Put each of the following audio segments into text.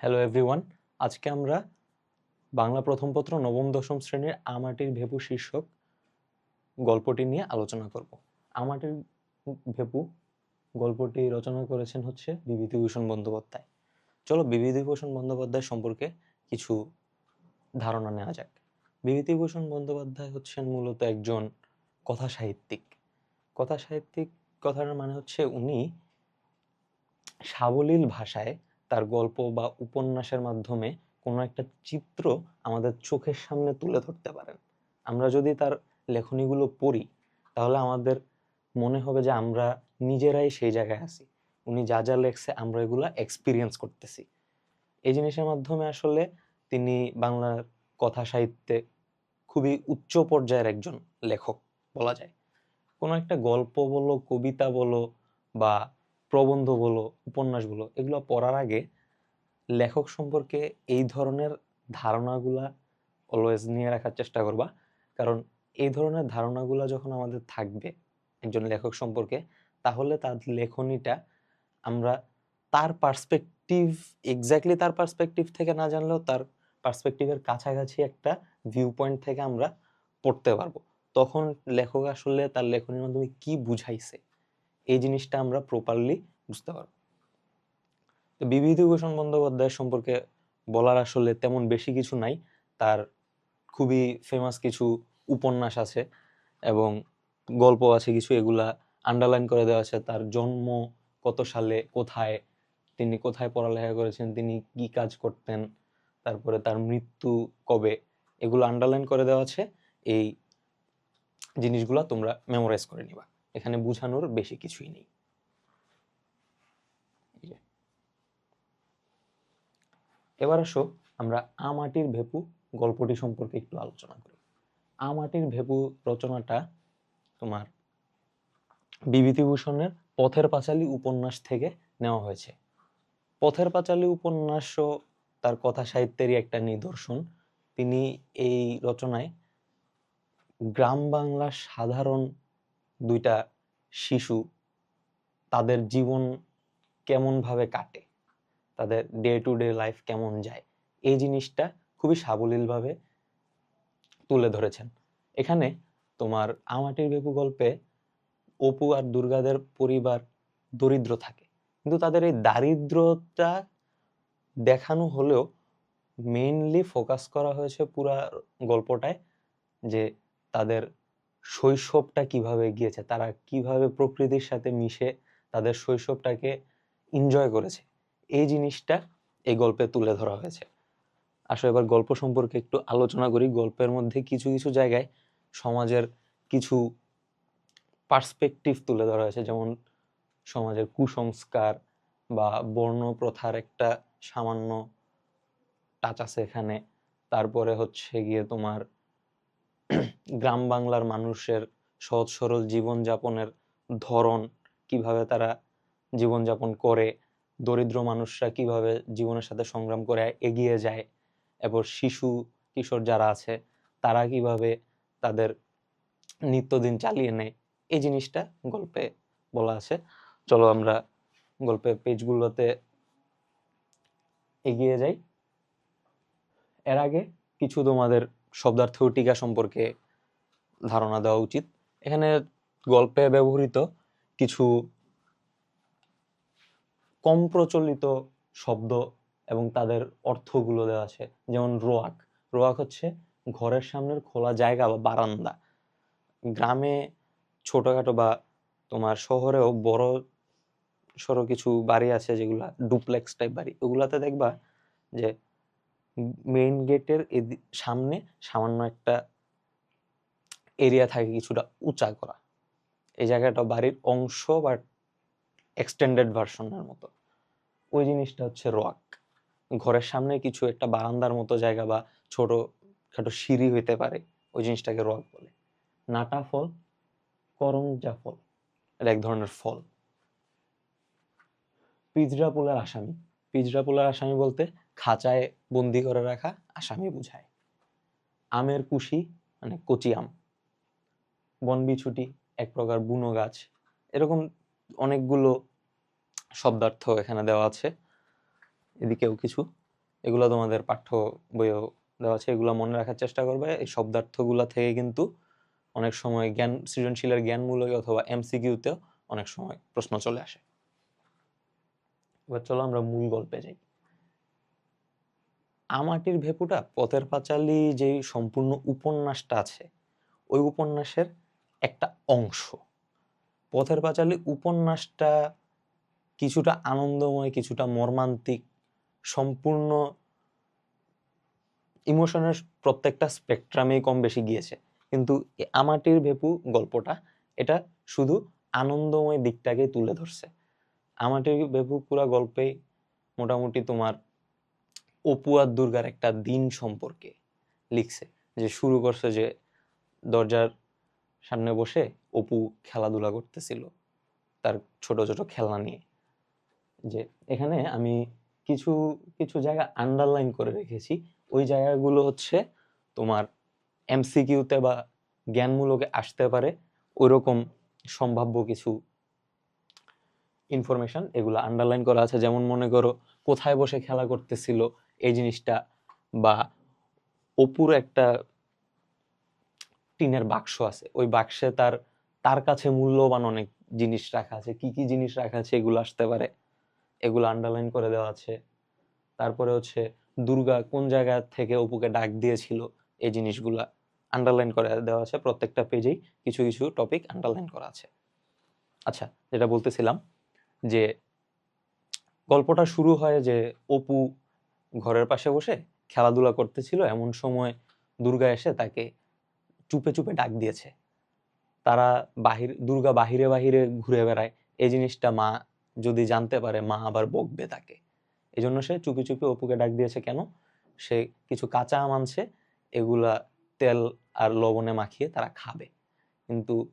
Hello everyone আজকে আমরা বাংলা প্রথম পত্র, নবম, দশম শ্রেণির আমাটির ভেপু শীর্ষক গল্পটি নিয়ে আলোচনা করব। আমাটির ভেপু গল্পটি রচনা করেছেন হচ্ছে বিভূতিভূষণ বন্দ্যোপাধ্যায়। চলো বিভূতিভূষণ বন্দ্যোপাধ্যায় সম্পর্কে কিছু ধারণা নেওয়া যাক। বিভূতিভূষণ বন্দ্যোপাধ্যায় হচ্ছেন মূলত একজন কথা সাহিত্যিক। কথা সাহিত্যিক কথার মানে হচ্ছে উনি সাবলীল ভাষায় তার গল্প বা উপন্যাসের মাধ্যমে কোনো একটা চিত্র আমাদের চোখের সামনে তুলে ধরতে পারেন। আমরা যদি তার লেখনীগুলো পড়ি, তাহলে আমাদের মনে হবে যে আমরা নিজেরাই সেই জায়গায় আছি। উনি যা যা লেখছে, আমরা এগুলো এক্সপিরিয়েন্স করতেছি। এই জিনিসের মাধ্যমে আসলে তিনি বাংলার কথা সাহিত্যে খুবই উচ্চ পর্যায়ের একজন লেখক বলা যায়। কোনো একটা গল্প বলো, কবিতা বলো বা প্রবন্ধ বলো উপন্যাস বলো এগুলো পড়ার আগে লেখক সম্পর্কে এই ধরনের ধারণাগুলা অলওয়েজ নিয়ে রাখার চেষ্টা করবা। কারণ এই ধরনের ধারণাগুলা যখন আমাদের থাকবে একজন লেখক সম্পর্কে, তাহলে তার লেখনীটা আমরা তার পার্সপেক্টিভ এক্স্যাক্টলি তার পার্সপেক্টিভ থেকে না জানলেও তার পার্সপেক্টিভের কাছাকাছি একটা ভিউ পয়েন্ট থেকে আমরা পড়তে পারব। তখন লেখক আসলে তার লেখনীর মাধ্যমে কি বুঝাইছে? এই জিনিসটা আমরা প্রপারলি বুঝতে পারব। তো বিভূতিভূষণ বন্দ্যোপাধ্যায় সম্পর্কে বলার আসলে তেমন বেশি কিছু নাই। তার খুবই ফেমাস কিছু উপন্যাস আছে এবং গল্প আছে কিছু, এগুলা আন্ডারলাইন করে দেওয়া আছে। তার জন্ম কত সালে, কোথায়, তিনি কোথায় পড়ালেখা করেছেন, তিনি কি কাজ করতেন, তারপরে তার মৃত্যু কবে, এগুলো আন্ডারলাইন করে দেওয়া আছে। এই জিনিসগুলো তোমরা মেমোরাইজ করে নিবা। এখানে বুঝানোর বেশি কিছুই নেই। এবার আসো আমরা আমাটির ভেপু গল্পটি সম্পর্কে একটু আলোচনা করি। আমাটির ভেপু রচনাটা তোমার বিভূতিভূষণের পথের পাঁচালী উপন্যাস থেকে নেওয়া হয়েছে। পথের পাঁচালী উপন্যাসও তার কথা সাহিত্যেরই একটা নিদর্শন। তিনি এই রচনায় গ্রাম বাংলার সাধারণ দুইটা শিশু তাদের জীবন কেমনভাবে কাটে, তাদের ডে টু ডে লাইফ কেমন যায়, এই জিনিসটা খুবই সাবলীলভাবে তুলে ধরেছেন। এখানে তোমার আমাটির বেপু গল্পে অপু আর দুর্গাদের পরিবার দরিদ্র থাকে, কিন্তু তাদের এই দারিদ্রতা দেখানো হলেও মেইনলি ফোকাস করা হয়েছে পুরা গল্পটায় যে তাদের শৈশবটা কীভাবে গিয়েছে তারা কীভাবে প্রকৃতির সাথে মিশে তাদের শৈশবটাকে এনজয় করেছে, এই জিনিসটা এই গল্পে তুলে ধরা হয়েছে। আসলে এবার গল্প সম্পর্কে একটু আলোচনা করি। গল্পের মধ্যে কিছু কিছু জায়গায় সমাজের কিছু পার্সপেক্টিভ তুলে ধরা হয়েছে। যেমন সমাজের কুসংস্কার বা বর্ণ প্রথার একটা সামান্য টাচ আছে এখানে। তারপরে হচ্ছে গিয়ে তোমার গ্রাম বাংলার মানুষের সহজ সরল জীবনযাপনের ধরন কীভাবে তারা জীবনযাপন করে, দরিদ্র মানুষরা কীভাবে জীবনের সাথে সংগ্রাম করে এগিয়ে যায়, এরপর শিশু, কিশোর যারা আছে, তারা কীভাবে তাদের নিত্যদিন চালিয়ে নেয়, এই জিনিসটা গল্পে বলা আছে। চলো আমরা গল্পের পেজগুলোতে এগিয়ে যাই। এর আগে কিছু তোমাদের শব্দার্থ টিকা সম্পর্কে ধারণা দেওয়া উচিত। এখানে গল্পে ব্যবহৃত কিছু কম প্রচলিত শব্দ এবং তাদের অর্থগুলো দেওয়া আছে। যেমন রোয়াক। রোয়াক হচ্ছে ঘরের সামনের খোলা জায়গা বা বারান্দা। গ্রামে ছোটখাটো বা তোমার শহরেও বড় সড়ো কিছু বাড়ি আছে যেগুলা ডুপ্লেক্স টাইপ বাড়ি। ওগুলাতে দেখবা যে মেইন গেটের সামনে সামান্য একটা এরিয়া থাকে কিছুটা উঁচা করা। এই জায়গাটা বাড়ির অংশ বা এক্সটেন্ডেড ভার্সনের মতো। ওই জিনিসটা হচ্ছে রক ঘরের সামনে কিছু একটা বারান্দার মতো জায়গা বা ছোট খাটো সিঁড়ি হইতে পারে, ওই জিনিসটাকে রক বলে। নাটা ফল করঞ্জা ফল, এটা এক ধরনের ফল। পিজরা পোলার আসামি। পিজরা পোলার আসামি বলতে খাঁচায় বন্দি করে রাখা আসামি বুঝায়। আমের কুশি মানে কচি আম। বনবিছুটি এক প্রকার বুনো গাছ। এরকম অনেকগুলো শব্দার্থ এখানে দেওয়া আছে। এদিকেও কিছু। এগুলো তোমাদের পাঠ্য বইয়েও দেওয়া আছে। এগুলো মনে রাখার চেষ্টা করবে। এই শব্দার্থগুলা থেকে কিন্তু অনেক সময় জ্ঞান, সৃজনশীলের জ্ঞানমূলক অথবা এমসিকিউতেও অনেক সময় প্রশ্ন চলে আসে। এবার চলো আমরা মূল গল্পে যাই। আমাটির ভেপুটা পথের পাঁচালী যে সম্পূর্ণ উপন্যাসটা আছে, ওই উপন্যাসের একটা অংশ। পথের পাঁচালী উপন্যাসটা কিছুটা আনন্দময়, কিছুটা মর্মান্তিক, সম্পূর্ণ ইমোশনের প্রত্যেকটা স্পেকট্রামেই কম বেশি গিয়েছে। কিন্তু আমাটির ভেপু গল্পটা, এটা শুধু আনন্দময় দিকটাকে তুলে ধরছে। আমাটির ভেপু পুরা গল্পেই মোটামুটি তোমার অপু আর দুর্গার একটা দিন সম্পর্কে লিখছে, যে শুরু করছে যে দরজার সামনে বসে অপু খেলাধুলা করতেছিল তার ছোট ছোট খেলনা নিয়ে। যে এখানে আমি কিছু কিছু জায়গা আন্ডারলাইন করে রেখেছি। ওই জায়গাগুলো হচ্ছে তোমার এমসিকিউতে বা জ্ঞানমূলকে আসতে পারে, ওইরকম সম্ভাব্য কিছু ইনফরমেশন এগুলো আন্ডারলাইন করা আছে। যেমন মনে করো, কোথায় বসে খেলা করতেছিল জিনিসটা বা অপুর একটা টিনের বাক্স আছে। ওই বাক্সে তার তার কাছে মূল্যবান অনেক জিনিস রাখা আছে। কি কি জিনিস রাখা আছে এগুলো আসতে পারে? এগুলো আন্ডারলাইন করে দেওয়া আছে। তারপরে হচ্ছে দুর্গা কোন জায়গা থেকে অপুকে ডাক দিয়েছিল এই জিনিসগুলা আন্ডারলাইন করে দেওয়া আছে। প্রত্যেকটা পেজেই কিছু কিছু টপিক আন্ডারলাইন করা আছে। আচ্ছা যেটা বলতেছিলাম যে গল্পটা শুরু হয় যে অপু ঘরের পাশে বসে খেলাধুলা করতেছিল। এমন সময় দুর্গা এসে তাকে চুপে চুপে ডাক দিয়েছে। তারা বাহির, দুর্গা বাহিরে বাহিরে ঘুরে বেড়ায়। এই জিনিসটা মা যদি জানতে পারে, মা আবার বকবে তাকে। এই জন্য সে চুপি চুপি অপুকে ডাক দিয়েছে, কেন? সে কিছু কাঁচা আম আনছে, এগুলা তেল আর লবণে মাখিয়ে তারা খাবে। কিন্তু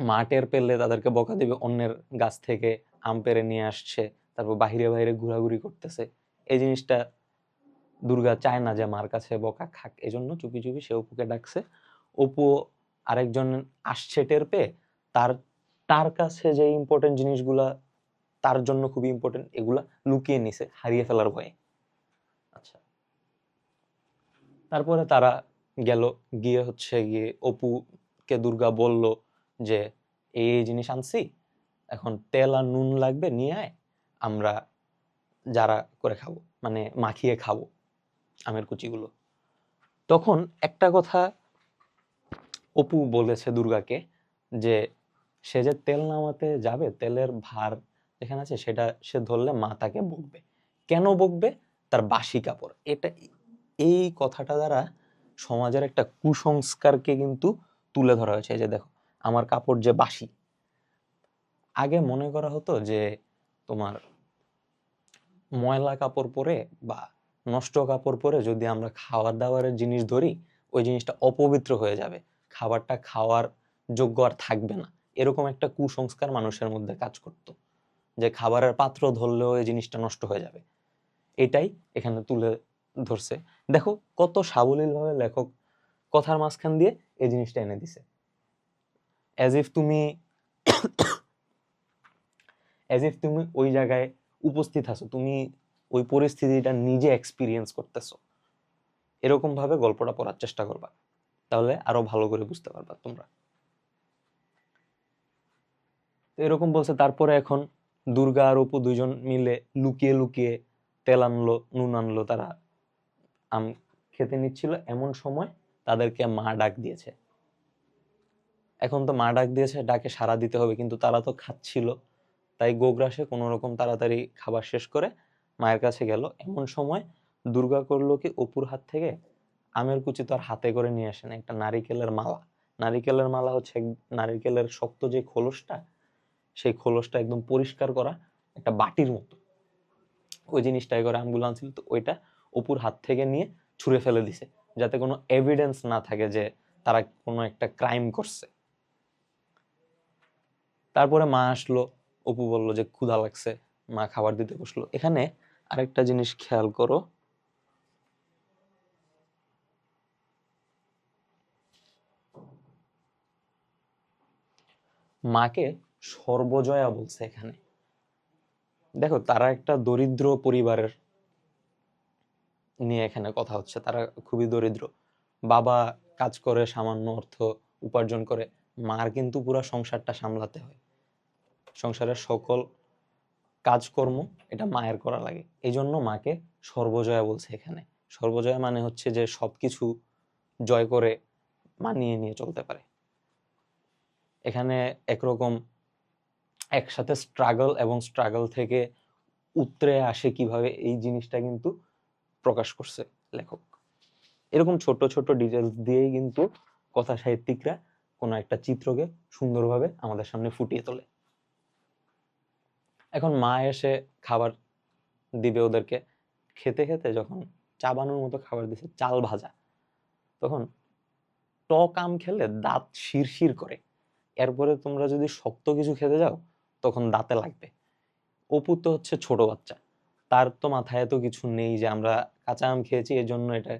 মা টের পেলে তাদেরকে বকা দিবে, অন্যের গাছ থেকে আম পেরে নিয়ে আসছে, তারপর বাহিরে বাহিরে ঘোরাঘুরি করতেছে। এই জিনিসটা দুর্গা চায় না যে মার কাছে বকা খাক এই জন্য চুপি চুপি সে অপুকে ডাকছে। অপু আরেকজন আসছে টের পেয়ে, তার তার কাছে যে ইম্পর্টেন্ট জিনিসগুলা, তার জন্য খুবই ইম্পর্টেন্ট এগুলা লুকিয়ে নিছে, হারিয়ে ফেলার ভয়ে। আচ্ছা। তারপরে তারা গেল, গিয়ে হচ্ছে গিয়ে অপুকে দুর্গা বলল যে, এই এই জিনিস আনছি, এখন তেল আর নুন লাগবে, নিয়ে আয়, আমরা যারা করে খাব মানে মাখিয়ে খাব আমের কুচিগুলো। তখন একটা কথা অপু বলেছে দুর্গাকে যে, সে যে তেল নামাতে যাবে, তেলের ভার যেখানে আছে সেটা সে ধরলে মা তাকে বকবে। কেন বকবে? তার বাসি কাপড়। এটা এই কথাটা দ্বারা সমাজের একটা কুসংস্কারকে কিন্তু তুলে ধরা হয়েছে। যে দেখো, আমার কাপড় যে বাসি। আগে মনে করা হতো যে, তোমার ময়লা কাপড় পরে বা নষ্ট কাপড় পরে যদি আমরা খাওয়ার দাওয়ারের জিনিস ধরি, ওই জিনিসটা অপবিত্র হয়ে যাবে। খাবারটা খাওয়ার যোগ্য আর থাকবে না। এরকম একটা কুসংস্কার মানুষের মধ্যে কাজ করত, যে খাবারের পাত্র ধরলেও এই জিনিসটা নষ্ট হয়ে যাবে। এটাই এখানে তুলে ধরছে। দেখো কত সাবলীলভাবে লেখক কথার মাঝখান দিয়ে এই জিনিসটা এনে দিছে। অ্যাজ ইফ তুমি অ্যাজ ইফ তুমি ওই জায়গায় উপস্থিত আছো, তুমি ওই পরিস্থিতিটা নিজে এক্সপিরিয়েন্স করতেছো। এরকম ভাবে গল্পটা পড়ার চেষ্টা করবা, তাহলে আরও ভালো করে বুঝতে পারবা তোমরা। এরকম বলছে, তারপরে এখন দুর্গা আর অপু দুজন মিলে লুকিয়ে লুকিয়ে তেল আনলো, নুন আনলো, তারা আম খেতে নিচ্ছিল। এমন সময় তাদেরকে মা ডাক দিয়েছে। এখন তো মা ডাক দিয়েছে, ডাকে সাড়া দিতে হবে, কিন্তু তারা তো খাচ্ছিল। তাই গোগ্রাসে কোনো রকম তাড়াতাড়ি খাবার শেষ করে মায়ের কাছে গেল। এমন সময় দুর্গা করল কি, অপুর হাত থেকে আমের কুচি তো আর হাতে করে নিয়ে আসে না একটা নারিকেলের মালা। নারিকেলের মালা হচ্ছে নারিকেলের শক্ত যে খোলসটা, সেই খোলসটা একদম পরিষ্কার করা একটা বাটির মতো। ওই জিনিসটাই করে অ্যাম্বুলেন্স আনছিল তো ওইটা অপুর হাত থেকে নিয়ে ছুঁড়ে ফেলে দিছে, যাতে কোনো এভিডেন্স না থাকে যে তারা কোনো একটা ক্রাইম করছে। তারপরে মা আসলো অপু বলল যে, ক্ষুধা লাগছে, মা খাবার দিতে বসল। এখানে আরেকটা জিনিস খেয়াল করো। মাকে সর্বজয়া বলছে এখানে। দেখো, তারা একটা দরিদ্র পরিবারের নিয়ে এখানে কথা হচ্ছে। তারা খুবই দরিদ্র। বাবা কাজ করে, সামান্য অর্থ উপার্জন করে, মার কিন্তু পুরো সংসারটা সামলাতে হয়। সংসারের সকল কাজকর্ম এটা মায়ের করা লাগে। এই জন্য মাকে সর্বজয়া বলছে এখানে। সর্বজয়া মানে হচ্ছে যে সবকিছু জয় করে মানিয়ে নিয়ে চলতে পারে। এখানে একরকম একসাথে স্ট্রাগল এবং স্ট্রাগল থেকে উতরে আসে কীভাবে এই জিনিসটা কিন্তু প্রকাশ করছে লেখক। এরকম ছোট ছোট ডিটেলস দিয়েই কিন্তু কথা সাহিত্যিকরা কোনো একটা চিত্রকে সুন্দরভাবে আমাদের সামনে ফুটিয়ে তোলে। এখন মা এসে খাবার দিবে ওদেরকে। খেতে খেতে যখন চা চাবানোর মতো খাবার দিছে, চাল ভাজা, তখন টক আম খেলে দাঁত শিরশির করে। এরপরে তোমরা যদি শক্ত কিছু খেতে যাও, তখন দাঁতে লাগবে। অপু তো হচ্ছে ছোট বাচ্চা। তার তো মাথায় এত কিছু নেই যে আমরা কাঁচা আম খেয়েছি এই জন্য এটা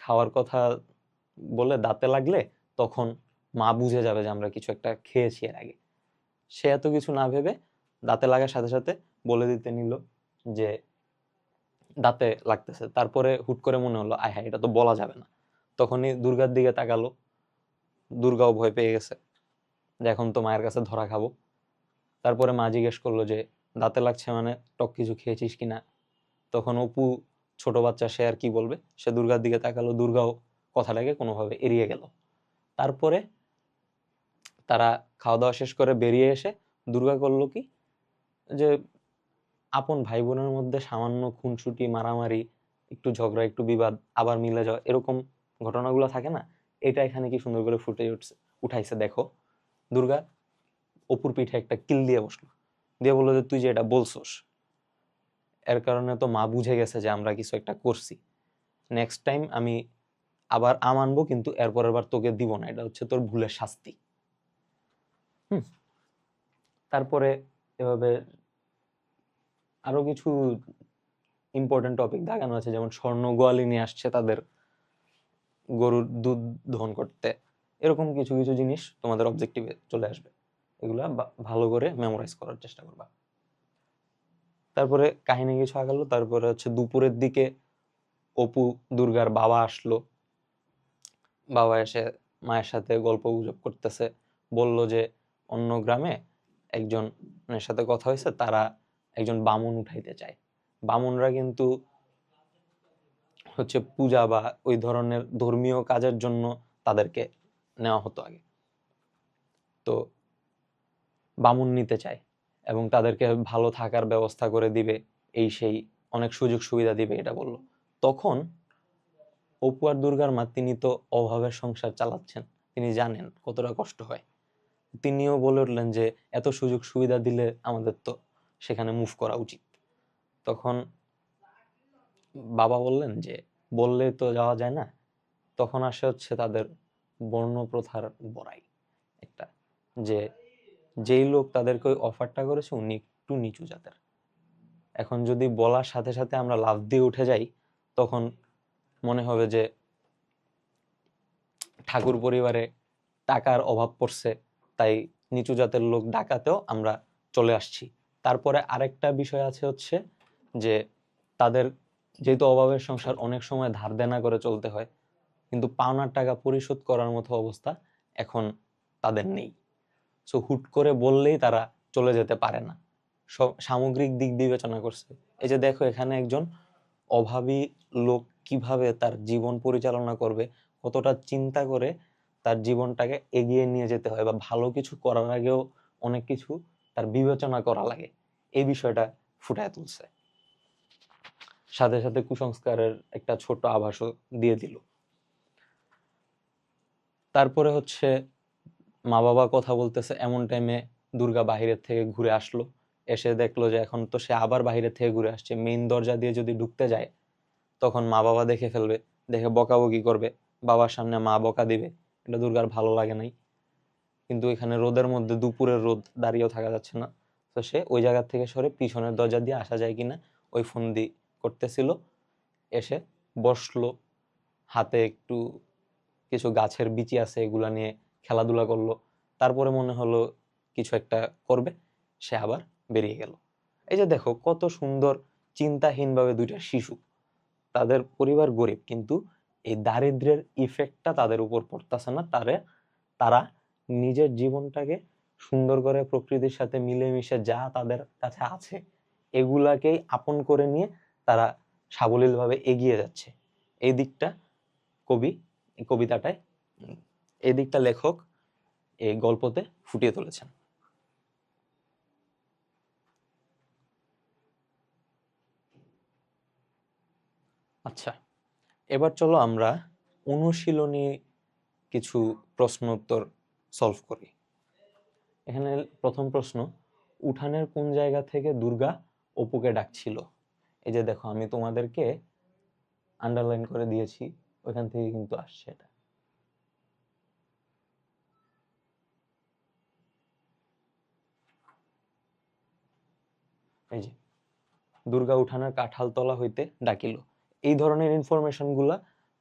খাওয়ার কথা বলে দাঁতে লাগলে তখন মা বুঝে যাবে যে আমরা কিছু একটা খেয়েছি এর আগে। সে এত কিছু না ভেবে দাঁতে লাগার সাথে সাথে বলে দিতে নিল যে, দাঁতে লাগতেছে। তারপরে হুট করে মনে হলো, আয় হ্যাঁ এটা তো বলা যাবে না। তখনই দুর্গার দিকে তাকালো। দুর্গাও ভয় পেয়ে গেছে যে, এখন তো মায়ের কাছে ধরা খাব। তারপরে মা জিজ্ঞেস করল যে, দাঁতে লাগছে মানে টক কিছু খেয়েছিস কি না তখন অপু ছোট বাচ্চা, সে আর কি বলবে? সে দুর্গার দিকে তাকালো, দুর্গাও কথাটাকে কোনোভাবে এড়িয়ে গেল। তারপরে তারা খাওয়া দাওয়া শেষ করে বেরিয়ে এসে দুর্গা করল কি? যে আপন ভাই বোনের মধ্যে সামান্য খুনসুটি, মারামারি, একটু ঝগড়া, একটু বিবাদ, আবার মিলে যাওয়া, এরকম ঘটনাগুলো থাকে না? এটা এখানে কি সুন্দর করে ফুটে উঠছে উঠাইছে দেখো। দুর্গা অপুর পিঠে একটা কিল দিয়ে বসল। দিয়ে বলল যে, তুই যে এটা বলছোস, এর কারণে তো মা বুঝে গেছে যে আমরা কিছু একটা করছি। নেক্সট টাইম আমি আবার আম আনব, কিন্তু এরপরের বার তোকে দিব না। এটা হচ্ছে তোর ভুলের শাস্তি। হুম। তারপরে এভাবে আরও কিছু ইম্পর্টেন্ট টপিক দেখানো আছে, যেমন স্বর্ণ গোয়ালি নিয়ে আসছে তাদের গরুর দুধ দহন করতে। এরকম কিছু কিছু জিনিস তোমাদের অবজেক্টিভে চলে আসবে। এগুলা ভালো করে মেমোরাইজ করার চেষ্টা করবা। তারপরে কাহিনী কিছু আগালো, তারপরে হচ্ছে দুপুরের দিকে অপু দুর্গার বাবা আসলো। বাবা এসে মায়ের সাথে গল্প গুজব করতেছে। বলল যে অন্য গ্রামে একজন এর সাথে কথা হয়েছে, তারা একজন বামুন উঠাইতে চায়। বামুনরা কিন্তু হচ্ছে পূজা বা ওই ধরনের ধর্মীয় কাজের জন্য তাদেরকে নেওয়া হতো আগে। তো বামুন নিতে চায় এবং তাদেরকে ভালো থাকার ব্যবস্থা করে দিবে, এই সেই অনেক সুযোগ সুবিধা দিবে এটা বলল। তখন অপু আর দুর্গার মা তিনি তো অভাবের সংসার চালাচ্ছেন, তিনি জানেন কতটা কষ্ট হয়। তিনিও বলে উঠলেন যে এত সুযোগ সুবিধা দিলে আমাদের তো সেখানে মুভ করা উচিত। তখন বাবা বললেন যে, বললে তো যাওয়া যায় না। তখন আসে হচ্ছে তাদের বর্ণ প্রথার বড়াই একটা, যে যেই লোক তাদেরকে ওই অফারটা করেছে উনি একটু নিচু জাতের। এখন যদি বলার সাথে সাথে আমরা লাভ দিয়ে উঠে যাই, তখন মনে হবে যে ঠাকুর পরিবারে টাকার অভাব পড়ছে, তাই নিচু জাতের লোক ডাকাতেও আমরা চলে আসছি। তারপরে আরেকটা বিষয় আছে হচ্ছে যে তাদের যেহেতু অভাবের সংসার, অনেক সময় ধার দেনা করে চলতে হয়, কিন্তু পাওনার টাকা পরিশোধ করার মতো অবস্থা এখন তাদের নেই। সো হুট করে বললেই তারা চলে যেতে পারে না। সব সামগ্রিক দিক বিবেচনা করছে। এই যে দেখো, এখানে একজন অভাবী লোক কীভাবে তার জীবন পরিচালনা করবে, কতটা চিন্তা করে তার জীবনটাকে এগিয়ে নিয়ে যেতে হয় বা ভালো কিছু করার আগেও অনেক কিছু তার বিবেচনা করা লাগে। এই বিষয়টা ফুটায় তুলছে। সাথে সাথে কুসংস্কারের একটা ছোট আভাসও দিয়ে দিল। তারপরে হচ্ছে মা বাবা কথা বলতেছে, এমন টাইমে দুর্গা বাহিরের থেকে ঘুরে আসলো। এসে দেখল যে এখন তো সে আবার বাহিরের থেকে ঘুরে আসছে। মেইন দরজা দিয়ে যদি ঢুকতে যায়, তখন মা বাবা দেখে ফেলবে, দেখে বকাবকি করবে। বাবার সামনে মা বকা দিবে। এটা দুর্গার ভালো লাগে নাই। কিন্তু এখানে রোদের মধ্যে দুপুরের রোদ দাঁড়িয়েও থাকা যাচ্ছে না। তো সে ওই জায়গা থেকে সরে পিছনের দরজা দিয়ে আসা যায় কিনা, ওই ফন্দি করতেছিল। এসে বসল, হাতে একটু কিছু গাছের বিচি আছে, এগুলা নিয়ে খেলাধুলা করল। তারপরে মনে হলো কিছু একটা করবে, সে আবার বেরিয়ে গেল। এই যে দেখো, কত সুন্দর চিন্তাহীনভাবে দুইটা শিশু। তাদের পরিবার গরিব, কিন্তু এই দারিদ্র্যের ইফেক্টটা তাদের উপর পড়তেছে না। তারে, তারা নিজের জীবনটাকে সুন্দর করে প্রকৃতির সাথে মিলেমিশে যা তাদের কাছে আছে, এগুলাকেই আপন করে নিয়ে তারা সাবলীলভাবে এগিয়ে যাচ্ছে। এই দিকটা কবি কবিতাটায় এই দিকটা লেখক এই গল্পতে ফুটিয়ে তুলেছেন। আচ্ছা এবার চলো আমরা অনুশীলনী কিছু প্রশ্ন উত্তর সলভ করি। এখানে প্রথম প্রশ্ন, উঠানের কোন জায়গা থেকে দুর্গা অপুকে ডাকছিল? এই যে দেখো, আমি তোমাদেরকে আন্ডারলাইন করে দিয়েছি ওইখান থেকে কিন্তু আসছে এটা। এই যে, দুর্গা উঠানের কাঁঠাল তলা হইতে ডাকিল। এই ধরনের ইনফরমেশনগুলা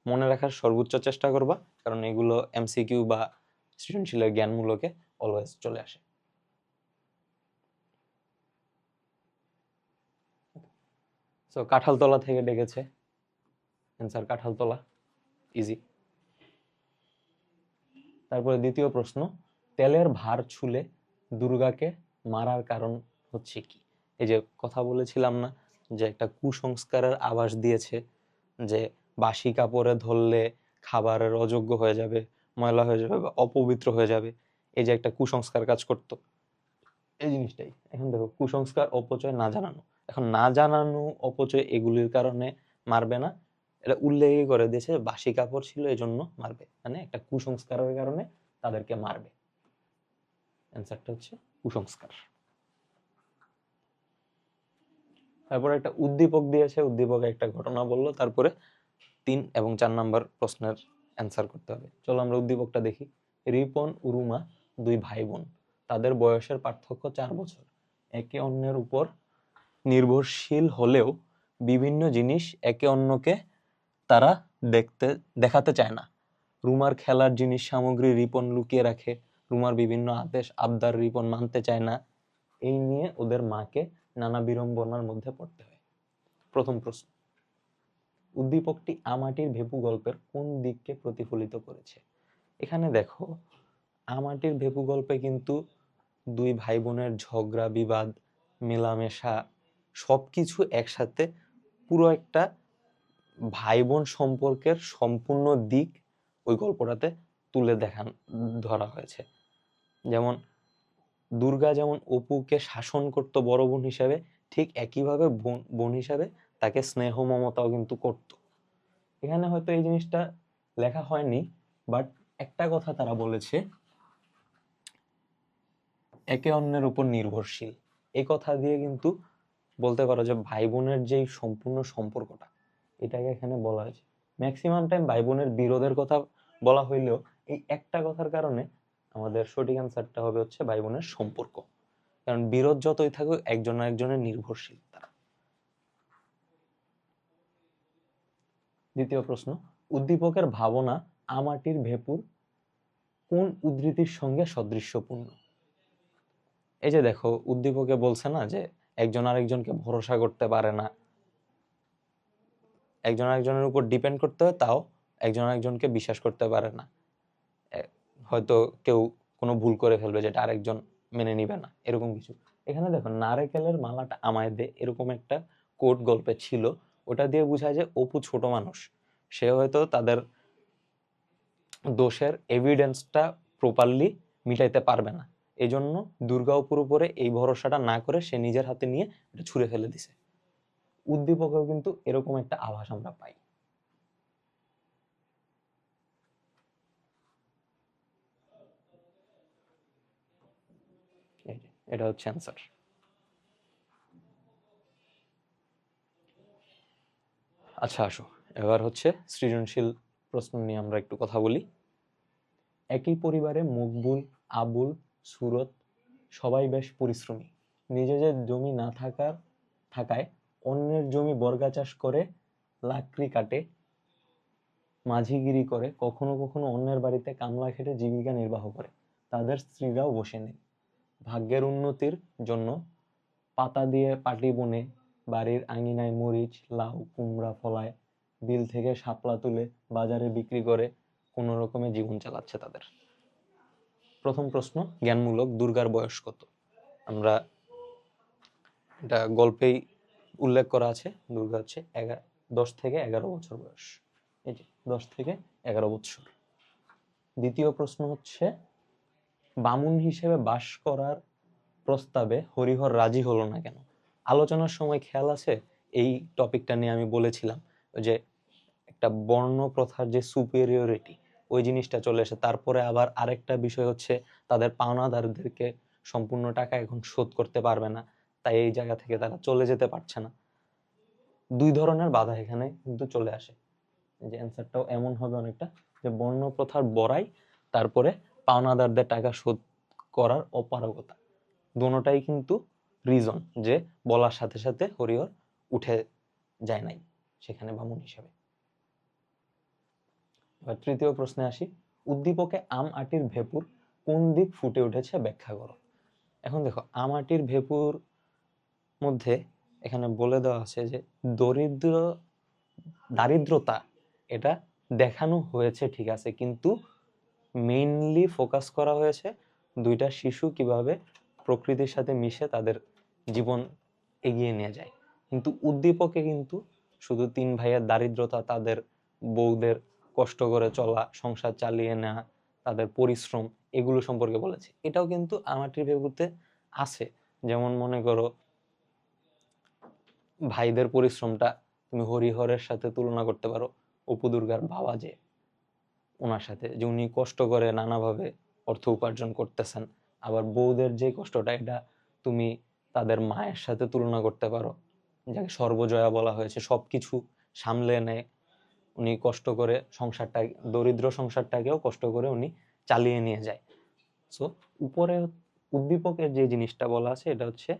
মনে রাখার সর্বোচ্চ চেষ্টা করবা, কারণ এগুলো এমসিকিউ বা সৃজনশীলের জ্ঞানমূলকে অলওয়েজ চলে আসে। সো কাঁঠালতলা থেকে ডেকেছে। অ্যান্সার কাঁঠালতলা। ইজি তারপরে দ্বিতীয় প্রশ্ন, তেলের ভার ছুলে দুর্গাকে মারার কারণ হচ্ছে কি? এই যে কথা বলেছিলাম না, যে একটা কুসংস্কারের আভাস দিয়েছে, যে বাসি কাপড়ে ধরলে খাবারের অযোগ্য হয়ে যাবে ময়লা হয়ে যাবে বা অপবিত্র হয়ে যাবে। এই যে একটা কুসংস্কার কাজ করতো। এই জিনিসটাই। এখন দেখো, কুসংস্কার, অপচয়, না জানানো। এখন না জানানো, অপচয় এগুলির কারণে মারবে না। এটা উল্লেখ করে দিয়েছে বাসি কাপড় ছিল এই জন্য মারবে। মানে একটা কুসংস্কারের কারণে তাদেরকে মারবে। অ্যান্সারটা হচ্ছে কুসংস্কার। তারপরে একটা উদ্দীপক দিয়েছে। উদ্দীপকে একটা ঘটনা বলল। তারপরে তিন এবং চার নাম্বার প্রশ্নের অ্যান্সার করতে হবে। চলো আমরা উদ্দীপকটা দেখি। রিপন, উরুমা দুই ভাই বোন তাদের বয়সের পার্থক্য চার বছর। একে অন্যের উপর নির্ভরশীল হলেও বিভিন্ন জিনিস একে অন্যকে তারা দেখতে, দেখাতে চায় না। রুমার খেলার জিনিস সামগ্রী রিপন লুকিয়ে রাখে। রুমার বিভিন্ন আদেশ আবদার রিপন মানতে চায় না। এই নিয়ে ওদের মাকে নানা বিড়ম্বনার মধ্যে পড়তে হয়। প্রথম প্রশ্ন। উদ্দীপকটি আমাটির ভেপু গল্পের কোন দিককে প্রতিফলিত করেছে? এখানে দেখো, আমাটির ভেপু গল্পে কিন্তু দুই ভাই বোনের ঝগড়া, বিবাদ, মেলামেশা সবকিছু একসাথে পুরো একটা ভাই বোন সম্পর্কের সম্পূর্ণ দিক ওই গল্পটাতে তুলে দেখান, ধরা হয়েছে। যেমন, দুর্গা যেমন অপুকে শাসন করত বড় বোন হিসাবে, ঠিক একইভাবে বোন বোন হিসাবে তাকে স্নেহ মমতাও কিন্তু করত। এখানে হয়তো এই জিনিসটা লেখা হয়নি বাট একটা কথা তারা বলেছে, একে অন্যের উপর নির্ভরশীল। এই কথা দিয়ে কিন্তু বলতে পারো যে ভাই বোনের যেই সম্পূর্ণ সম্পর্কটা, এটাকে এখানে বলা হয়েছে। ম্যাক্সিমাম টাইম ভাই বোনের বিরোধের কথা বলা হইলেও এই একটা কথার কারণে আমাদের সঠিক অ্যান্সারটা হবে হচ্ছে ভাই বোনের সম্পর্ক। কারণ বিরোধ যতই থাকুক, একজন একজনের নির্ভরশীল তারা। দ্বিতীয় প্রশ্ন, উদ্দীপকের ভাবনা আমাটির ভেপুর কোন উদ্ধৃতির সঙ্গে সদৃশ্যপূর্ণ? এই যে দেখো, উদ্দীপকে বলছে না যে একজন আরেকজনকে ভরসা করতে পারে না। একজন আরেকজনের উপর ডিপেন্ড করতে হয়, তাও একজন আরেকজনকে বিশ্বাস করতে পারে না। হয়তো কেউ কোনো ভুল করে ফেলবে যেটা আরেকজন মেনে নিবে না, এরকম কিছু। এখানে দেখো, নারকেলের মালাটা আমায় দে, এরকম একটা কোট গল্পে ছিল। ওটা দিয়ে বোঝায় যে অপু ছোট মানুষ। সে হয়তো তাদের দোষের এভিডেন্সটা প্রপারলি মিটাইতে পারবে না। এই জন্য দুর্গা অপুর উপরে এই ভরসাটা না করে সে নিজের হাতে নিয়ে এটা ছুঁড়ে ফেলে দিছে। উদ্দীপকেও কিন্তু এরকম একটা আভাস আমরা পাই। এটা হচ্ছে অ্যান্সার আচ্ছা আসো। এবার হচ্ছে সৃজনশীল প্রশ্ন নিয়ে আমরা একটু কথা বলি। একই পরিবারে মকবুল, আবুল, সুরত সবাই বেশ পরিশ্রমী। নিজেদের জমি না থাকার থাকায় অন্যের জমি বর্গা চাষ করে, লাকড়ি কাটে, মাঝিগিরি করে, কখনো কখনো অন্যের বাড়িতে কামলা খেটে জীবিকা নির্বাহ করে। তাদের স্ত্রীরাও বসে নেই। ভাগ্যের উন্নতির জন্য পাতা দিয়ে পাটি বনে বাড়ির আঙিনায় মরিচ, লাউ, কুমড়া ফলায় বিল থেকে শাপলা তুলে বাজারে বিক্রি করে কোনো রকমে জীবন চালাচ্ছে তাদের। প্রথম প্রশ্ন, জ্ঞানমূলক দুর্গার বয়স কত? আমরা এটা গল্পেই উল্লেখ করা আছে, দুর্গা হচ্ছে এগারো দশ থেকে এগারো বছর বয়স। এই যে, দশ থেকে এগারো বছর। দ্বিতীয় প্রশ্ন হচ্ছে, বামুন হিসেবে বাস করার প্রস্তাবে হরিহর রাজি হলো না কেন? আলোচনার সময় খেয়াল আছে? এই টপিকটা নিয়ে আমি বলেছিলাম যে, একটা বর্ণ প্রথার যে সুপেরিয়রিটি ওই জিনিসটা চলে এসে, তারপরে আবার আরেকটা বিষয় হচ্ছে, তাদের পাওনাদারদেরকে সম্পূর্ণ টাকা এখন শোধ করতে পারবে না, তাই এই জায়গা থেকে তারা চলে যেতে পারছে না। দুই ধরনের বাধা এখানে কিন্তু চলে আসে। যে অ্যান্সারটাও এমন হবে অনেকটা, যে বর্ণ প্রথার বড়াই, তারপরে পাওনাদারদের টাকা শোধ করার অপারগতা। দোনোটাই কিন্তু রিজন যে বলার সাথে সাথে হরিহর উঠে যায় নাই সেখানে বামুন হিসেবে। এবার তৃতীয় প্রশ্নে আসি। উদ্দীপকে আম আটির ভেপুর কোন দিক ফুটে উঠেছে ব্যাখ্যা করো। এখন দেখো, আম আটির ভেপুর মধ্যে এখানে বলে দেওয়া আছে যে দরিদ্র, দারিদ্রতা এটা দেখানো হয়েছে, ঠিক আছে, কিন্তু মেইনলি ফোকাস করা হয়েছে দুইটা শিশু কীভাবে প্রকৃতির সাথে মিশে তাদের জীবন এগিয়ে নিয়ে যায়। কিন্তু উদ্দীপকে কিন্তু শুধু তিন ভাইয়ের দারিদ্রতা, তাদের বউদের কষ্ট করে চলা, সংসার চালিয়ে নেওয়া, তাদের পরিশ্রম, এগুলো সম্পর্কে বলেছে। এটাও কিন্তু আমাটির ভেবুতে আছে। যেমন মনে করো, ভাইদের পরিশ্রমটা তুমি হরিহরের সাথে তুলনা করতে পারো, অপু দুর্গার বাবা যে, ওনার সাথে যে উনি কষ্ট করে নানাভাবে অর্থ উপার্জন করতেছেন আবার বউদের যে কষ্টটা, এটা তুমি তাদের মায়ের সাথে তুলনা করতে পারো। যাকে সর্বজয়া বলা হয়েছে সব কিছু সামলে নেয়। উনি কষ্ট করে সংসারটা, দরিদ্র সংসারটাকেও কষ্ট করে উনি চালিয়ে নিয়ে যায়। সো উপরে উদ্দীপকের যে জিনিসটা বলা আছে, এটা হচ্ছে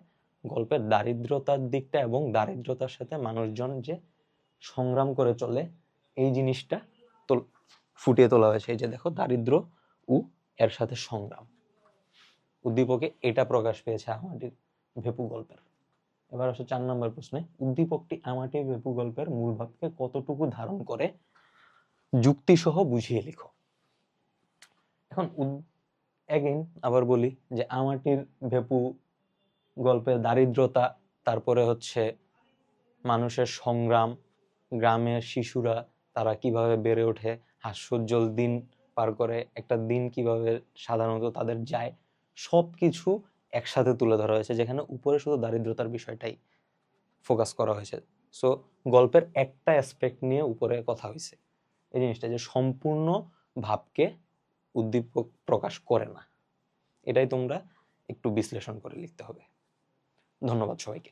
গল্পের দারিদ্রতার দিকটা এবং দারিদ্রতার সাথে মানুষজন যে সংগ্রাম করে চলে, এই জিনিসটা ফুটিয়ে তোলা হয়েছে। এই যে দেখো, দারিদ্র ও এর সাথে সংগ্রাম। উদ্দীপকে এটা প্রকাশ পেয়েছে আমাটির ভেপু গল্পের। এবার আসে চার নম্বর প্রশ্নে, উদ্দীপকটি আমাটি ভেপু গল্পের মূল ভাবকে কতটুকু ধারণ করে? যুক্তি সহ বুঝিয়ে লিখো। এখন এগেইন আবার বলি যে আমাটির ভেপু গল্পের দারিদ্রতা, তারপরে হচ্ছে মানুষের সংগ্রাম, গ্রামের শিশুরা, তারা কীভাবে বেড়ে ওঠে, হাস্যোজ্জ্বল দিন পার করে, একটা দিন কীভাবে সাধারণত তাদের যায় সব কিছু একসাথে তুলে ধরা হয়েছে, যেখানে উপরে শুধু দারিদ্রতার বিষয়টাই ফোকাস করা হয়েছে। সো গল্পের একটা অ্যাসপেক্ট নিয়ে উপরে কথা হয়েছে। এই জিনিসটা যে সম্পূর্ণ ভাবকে উদ্দীপক প্রকাশ করে না। এটাই তোমরা একটু বিশ্লেষণ করে লিখতে হবে। ধন্যবাদ সবাইকে।